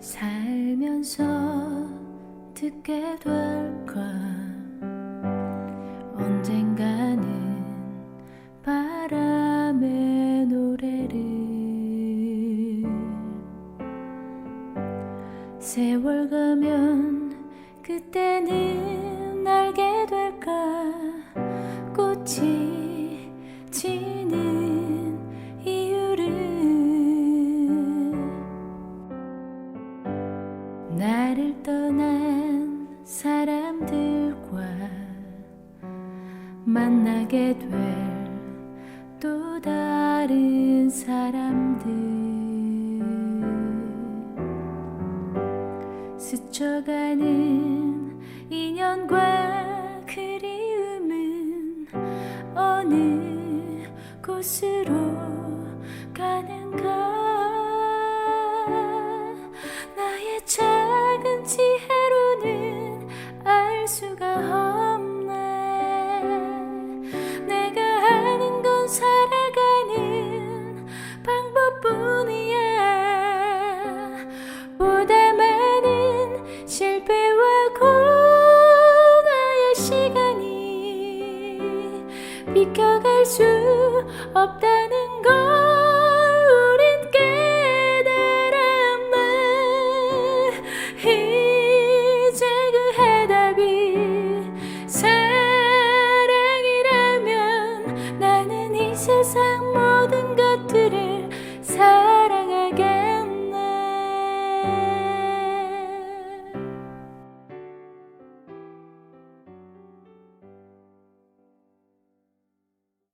살면서 듣게 될까 언젠가는 바람의 노래를 세월 가면 그때는 떠난 사람들과 만나게 될 또 다른 사람들. 스쳐가는 인연과 그리움은 어느 곳으로 실패와 공허의 시간이 비켜갈 수 없다는 걸 우린 깨달았네. 이제 그 해답이 사랑이라면 나는 이 세상